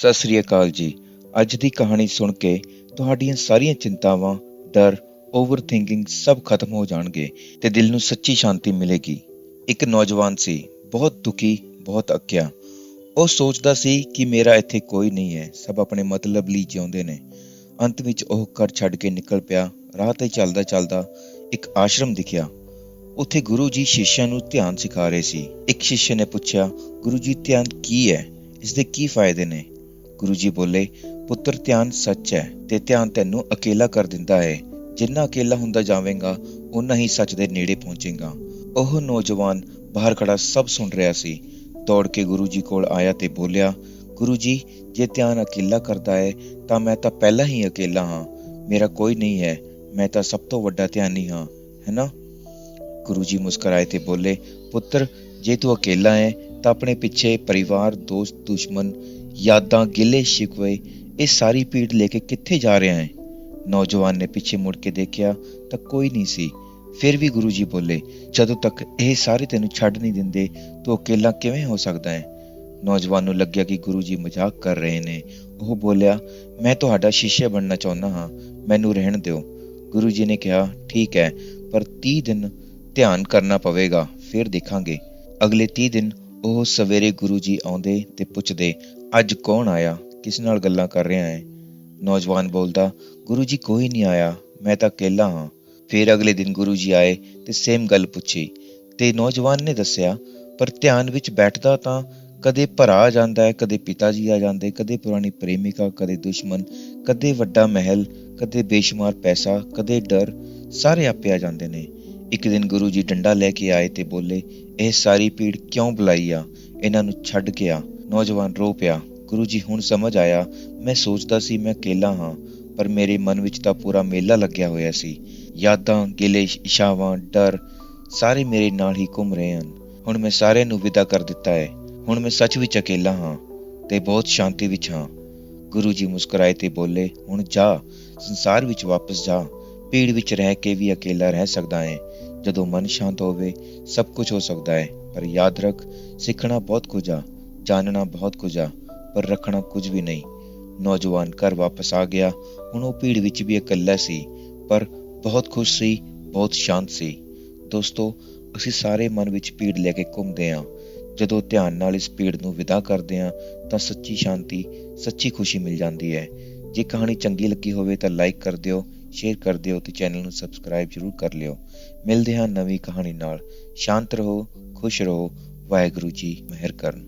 ਸਤਿ ਸ੍ਰੀ ਅਕਾਲ ਜੀ। ਅੱਜ ਦੀ ਕਹਾਣੀ ਸੁਣ ਕੇ ਤੁਹਾਡੀਆਂ ਸਾਰੀਆਂ ਚਿੰਤਾਵਾਂ, ਡਰ ਓਵਰਥਿੰਕਿੰਗ ਸਭ ਖਤਮ ਹੋ ਜਾਣਗੇ ਤੇ ਦਿਲ ਨੂੰ ਸੱਚੀ ਸ਼ਾਂਤੀ ਮਿਲੇਗੀ। ਇੱਕ ਨੌਜਵਾਨ ਸੀ, ਬਹੁਤ ਦੁਖੀ, ਬਹੁਤ ਅੱਕਿਆ। ਉਹ ਸੋਚਦਾ ਸੀ ਕਿ ਮੇਰਾ ਇੱਥੇ ਕੋਈ ਨਹੀਂ ਹੈ, ਸਭ ਆਪਣੇ ਮਤਲਬ ਲਈ ਜਿਉਂਦੇ ਨੇ। ਅੰਤ ਵਿੱਚ ਉਹ ਘਰ ਛੱਡ ਕੇ ਨਿਕਲ ਪਿਆ, ਰਾਹ ਤੇ ਚੱਲਦਾ ਚੱਲਦਾ ਇੱਕ ਆਸ਼ਰਮ ਦਿਖਿਆ। ਉੱਥੇ ਗੁਰੂ ਜੀ ਸ਼ਿష్ਯਾਂ ਨੂੰ ਧਿਆਨ ਸਿਖਾ ਰਹੇ ਸੀ। ਇੱਕ ਸ਼ਿష్ਯ ਨੇ ਪੁੱਛਿਆ, ਗੁਰੂ ਜੀ, ਧਿਆਨ ਕੀ ਹੈ? ਇਸ ਦੇ ਕੀ ਫਾਇਦੇ ਨੇ? ਗੁਰੂ ਜੀ ਬੋਲੇ, ਪੁੱਤਰ, ਧਿਆਨ ਸੱਚ ਹੈ ਤੇ ਧਿਆਨ ਤੈਨੂੰ ਅਕੇਲਾ ਕਰ ਦਿੰਦਾ ਹੈ ਜਿੰਨਾ ਅਕੇਲਾ ਹੁੰਦਾ ਜਾਵੇਂਗਾ ਉਨਾ ਹੀ ਸੱਚ ਦੇ ਨੇੜੇ ਪਹੁੰਚੇਗਾ। ਉਹ ਨੌਜਵਾਨ ਬਾਹਰ ਖੜਾ ਸਭ ਸੁਣ ਰਿਹਾ ਸੀ। ਦੌੜ ਕੇ ਗੁਰੂ ਜੀ ਕੋਲ ਆਇਆ ਤੇ ਬੋਲਿਆ, ਗੁਰੂ ਜੀ, ਜੇ ਧਿਆਨ ਅਕੇਲਾ ਕਰਦਾ ਹੈ ਤਾਂ ਮੈਂ ਤਾਂ ਪਹਿਲਾਂ ਹੀ ਅਕੇਲਾ ਹਾਂ। ਮੇਰਾ ਕੋਈ ਨਹੀਂ ਹੈ, ਮੈਂ ਤਾਂ ਸਭ ਤੋਂ ਵੱਡਾ ਧਿਆਨੀ ਹਾਂ। ਹੈਨਾ? ਗੁਰੂ ਜੀ ਮੁਸਕਰਾਏ ਤੇ ਬੋਲੇ, ਪੁੱਤਰ, ਜੇ ਤੂੰ ਅਕੇਲਾ ਹੈ ਤਾਂ ਆਪਣੇ ਪਿੱਛੇ ਪਰਿਵਾਰ, ਦੋਸਤ, ਦੁਸ਼ਮਣ ਯਾਦਾਂ ਗਿੱਲੇ ਸ਼ਿਕਵੇ ਇਹ ਸਾਰੀ ਭੀੜ ਲੈ ਕੇ ਕਿੱਥੇ ਜਾ ਰਿਹਾ ਹੈ? ਨੌਜਵਾਨ ਨੇ ਪਿੱਛੇ ਮੁੜ ਕੇ ਦੇਖਿਆ ਤਾਂ ਕੋਈ ਨਹੀਂ ਸੀ। ਫਿਰ ਵੀ ਗੁਰੂ ਜੀ ਬੋਲੇ, ਜਦੋਂ ਤੱਕ ਇਹ ਸਾਰੇ ਤੈਨੂੰ ਛੱਡ ਨਹੀਂ ਦਿੰਦੇ, ਤੂੰ ਅਕੇਲਾ ਕਿਵੇਂ ਹੋ ਸਕਦਾ ਹੈ? ਨੌਜਵਾਨ ਨੂੰ ਲੱਗਿਆ ਕਿ ਗੁਰੂ ਜੀ ਮਜ਼ਾਕ ਕਰ ਰਹੇ ਨੇ। ਉਹ ਬੋਲਿਆ, ਮੈਂ ਤੁਹਾਡਾ ਸ਼ਿਸ਼ਯ ਬਣਨਾ ਚਾਹੁੰਦਾ ਹਾਂ, ਮੈਨੂੰ ਰਹਿਣ ਦਿਓ। ਗੁਰੂ ਜੀ ਨੇ ਕਿਹਾ, ਠੀਕ ਹੈ, ਪਰ 30 ਦਿਨ ਧਿਆਨ ਕਰਨਾ ਪਵੇਗਾ, ਫਿਰ ਦੇਖਾਂਗੇ। ਅਗਲੇ 30 ਦਿਨ ਉਹ ਸਵੇਰੇ ਗੁਰੂ ਜੀ ਆਉਂਦੇ ਤੇ ਪੁੱਛਦੇ, ਅੱਜ ਕੌਣ ਆਇਆ? ਕਿਸ ਨਾਲ ਗੱਲਾਂ ਕਰ ਰਿਹਾ ਹੈ? ਨੌਜਵਾਨ ਬੋਲਦਾ, ਗੁਰੂ ਜੀ ਕੋਈ ਨਹੀਂ ਆਇਆ, ਮੈਂ ਤਾਂ ਇਕੱਲਾ ਹਾਂ। ਫਿਰ ਅਗਲੇ ਦਿਨ ਗੁਰੂ ਜੀ ਆਏ ਤੇ ਸੇਮ ਗੱਲ ਪੁੱਛੀ ਤੇ ਨੌਜਵਾਨ ਨੇ ਦੱਸਿਆ, ਪਰ ਧਿਆਨ ਵਿੱਚ ਬੈਠਦਾ ਤਾਂ ਕਦੇ ਭਰਾ ਆ ਜਾਂਦਾ ਹੈ, ਕਦੇ ਪਿਤਾ ਜੀ ਆ ਜਾਂਦੇ, ਕਦੇ ਪੁਰਾਣੀ ਪ੍ਰੇਮਿਕਾ, ਕਦੇ ਦੁਸ਼ਮਣ, ਕਦੇ ਵੱਡਾ ਮਹਿਲ, ਕਦੇ ਬੇਸ਼ੁਮਾਰ ਪੈਸਾ, ਕਦੇ ਡਰ, ਸਾਰੇ ਆਪੇ ਆ ਜਾਂਦੇ ਨੇ। ਇੱਕ ਦਿਨ ਗੁਰੂ ਜੀ ਡੰਡਾ ਲੈ ਕੇ ਆਏ ਤੇ ਬੋਲੇ, ਇਹ ਸਾਰੀ ਭੀੜ ਕਿਉਂ ਬੁਲਾਈ ਆ? ਇਹਨਾਂ ਨੂੰ ਛੱਡ ਕੇ ਆ। ਨੌਜਵਾਨ ਰੋ ਪਿਆ। ਗੁਰੂ ਜੀ ਹੁਣ ਸਮਝ ਆਇਆ, ਮੈਂ ਸੋਚਦਾ ਸੀ ਮੈਂ ਇਕੱਲਾ ਹਾਂ, ਪਰ ਮੇਰੇ ਮਨ ਵਿੱਚ ਤਾਂ ਪੂਰਾ ਮੇਲਾ ਲੱਗਿਆ ਹੋਇਆ ਸੀ। ਯਾਦਾਂ, ਗਿਲੇ ਇਸ਼ਾਵਾਂ ਡਰ, ਸਾਰੇ ਮੇਰੇ ਨਾਲ ਹੀ ਘੁੰਮ ਰਹੇ ਹਨ। ਹੁਣ ਮੈਂ ਸਾਰਿਆਂ ਨੂੰ ਵਿਦਾ ਕਰ ਦਿੱਤਾ ਹੈ। ਹੁਣ ਮੈਂ ਸੱਚ ਵਿੱਚ ਇਕੱਲਾ ਹਾਂ ਤੇ ਬਹੁਤ ਸ਼ਾਂਤੀ ਵਿੱਚ ਹਾਂ। ਗੁਰੂ ਜੀ ਮੁਸਕਰਾਏ ਤੇ ਬੋਲੇ, ਹੁਣ ਜਾ, ਸੰਸਾਰ ਵਿੱਚ ਵਾਪਸ ਜਾ। ਭੀੜ ਵਿੱਚ ਰਹਿ ਕੇ ਵੀ ਇਕੱਲਾ ਰਹਿ ਸਕਦਾ ਹੈ। ਜਦੋਂ ਮਨ ਸ਼ਾਂਤ ਹੋਵੇ, ਸਭ ਕੁਝ ਹੋ ਸਕਦਾ ਹੈ। ਪਰ ਯਾਦ ਰੱਖ, ਸਿੱਖਣਾ ਬਹੁਤ ਕੁਝ ਆ, ਜਾਣਨਾ ਬਹੁਤ ਕੁਝ ਆ, ਪਰ ਰੱਖਣਾ ਕੁਝ ਵੀ ਨਹੀਂ। ਨੌਜਵਾਨ ਘਰ ਵਾਪਸ ਆ ਗਿਆ, ਹੁਣ ਉਹ ਭੀੜ ਵਿੱਚ ਵੀ ਇਕੱਲਾ ਸੀ, ਪਰ ਬਹੁਤ ਖੁਸ਼ ਸੀ, ਬਹੁਤ ਸ਼ਾਂਤ ਸੀ। ਦੋਸਤੋ, ਅਸੀਂ ਸਾਰੇ ਮਨ ਵਿੱਚ ਭੀੜ ਲੈ ਕੇ ਘੁੰਮਦੇ ਹਾਂ। ਜਦੋਂ ਧਿਆਨ ਨਾਲ ਇਸ ਭੀੜ ਨੂੰ ਵਿਦਾ ਕਰਦੇ ਹਾਂ, ਤਾਂ ਸੱਚੀ ਸ਼ਾਂਤੀ, ਸੱਚੀ ਖੁਸ਼ੀ ਮਿਲ ਜਾਂਦੀ ਹੈ। ਜੇ ਕਹਾਣੀ ਚੰਗੀ ਲੱਗੀ ਹੋਵੇ ਤਾਂ ਲਾਈਕ ਕਰ ਦਿਓ ਸ਼ੇਅਰ ਕਰ ਦਿਓ ਤੇ ਚੈਨਲ ਨੂੰ ਸਬਸਕ੍ਰਾਈਬ ਜ਼ਰੂਰ ਕਰ ਲਿਓ। ਮਿਲਦੇ ਹਾਂ ਨਵੀਂ ਕਹਾਣੀ ਨਾਲ। ਸ਼ਾਂਤ ਰਹੋ, ਖੁਸ਼ ਰਹੋ। ਵਾਹਿਗੁਰੂ ਜੀ, ਮਿਹਰ ਕਰਨ।